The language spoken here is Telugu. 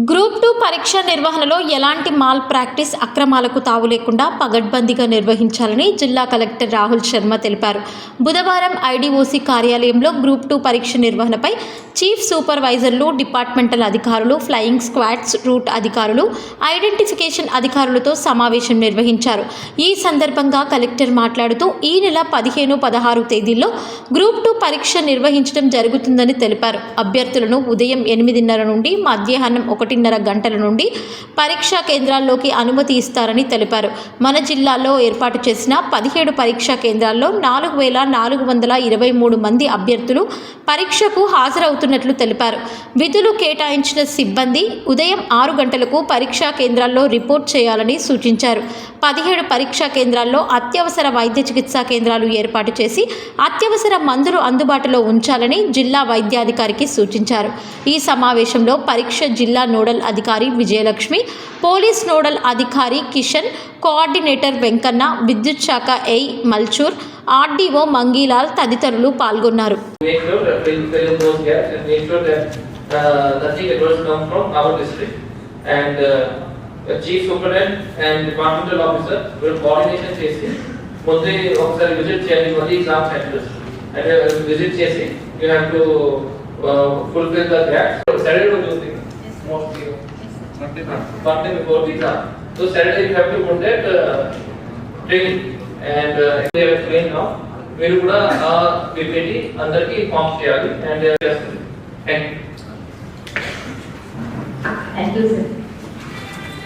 గ్రూప్ టూ పరీక్ష నిర్వహణలో ఎలాంటి మాల్ ప్రాక్టీస్ అక్రమాలకు తావు లేకుండా పగడ్బందీగా నిర్వహించాలని జిల్లా కలెక్టర్ రాహుల్ శర్మ తెలిపారు. బుధవారం ఐడీఓసీ కార్యాలయంలో గ్రూప్ టూ పరీక్ష నిర్వహణపై చీఫ్ సూపర్వైజర్లు డిపార్ట్మెంటల్ అధికారులు ఫ్లయింగ్ స్క్వాడ్స్ రూట్ అధికారులు ఐడెంటిఫికేషన్ అధికారులతో సమావేశం నిర్వహించారు. ఈ సందర్భంగా కలెక్టర్ మాట్లాడుతూ ఈ నెల పదిహేను పదహారు తేదీల్లో గ్రూప్ టూ పరీక్ష నిర్వహించడం జరుగుతుందని తెలిపారు. అభ్యర్థులను ఉదయం ఎనిమిదిన్నర నుండి మధ్యాహ్నం ఒకటిన్నర గంటల నుండి పరీక్షా కేంద్రాల్లోకి అనుమతి ఇస్తారని తెలిపారు. మన జిల్లాలో ఏర్పాటు చేసిన పదిహేడు పరీక్షా కేంద్రాల్లో నాలుగు వేల నాలుగు వందల ఇరవై మూడు మంది అభ్యర్థులు పరీక్షకు హాజరవుతున్నట్లు తెలిపారు. విధులు కేటాయించిన సిబ్బంది ఉదయం ఆరు గంటలకు పరీక్షా కేంద్రాల్లో రిపోర్ట్ చేయాలని సూచించారు. పదిహేడు పరీక్షా కేంద్రాల్లో అత్యవసర వైద్య చికిత్సా కేంద్రాలు ఏర్పాటు చేసి అత్యవసర మందులు అందుబాటులో ఉంచాలని జిల్లా వైద్యాధికారికి సూచించారు. ఈ సమావేశంలో పరీక్ష జిల్లా నోడల్ అధికారి విజయలక్ష్మి పోలీస్ నోడల్ అధికారి కిషన్ కోఆర్డినేటర్ వెంకన్న విద్యుత్ శాఖ ఎయి మల్చూర్ ఆర్డీఓ మంగీలాల్ తదితరులు పాల్గొన్నారు. విజిట్ చేసి యూ హ్యావ్ ఉంటుంది Mostly one day before the exam so Saturday you have to put that training and they explain now మీరు కూడా ఆ పిపిటి అందరికి ఇన్ఫార్మ్ చేయాలి అండ్ చేస్తుంది thank you Thank you, sir.